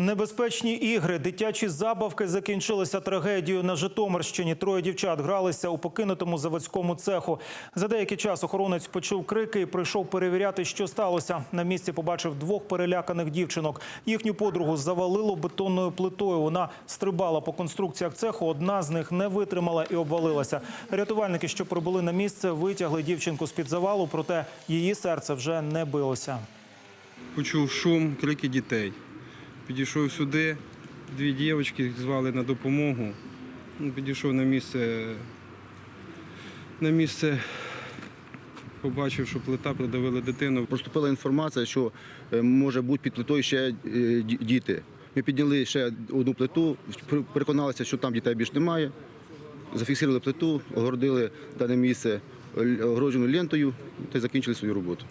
Небезпечні ігри, дитячі забавки закінчилися трагедією на Житомирщині. Троє дівчат гралися у покинутому заводському цеху. За деякий час охоронець почув крики і прийшов перевіряти, що сталося. На місці побачив двох переляканих дівчинок. Їхню подругу завалило бетонною плитою. Вона стрибала по конструкціях цеху. Одна з них не витримала і обвалилася. Рятувальники, що прибули на місце, витягли дівчинку з під завалу, проте її серце вже не билося. Почув шум, крики дітей. Підійшов сюди, дві дівчатки звали на допомогу. Ну, Підійшов на місце. На місце побачив, що плита придавила дитину. Поступила інформація, що е, може бути під плитою ще е, діти. Ми підняли ще одну плиту, переконалися, що там дітей більше немає. Зафіксували плиту, огородили дане місце огородженою лентою та закінчили свою роботу.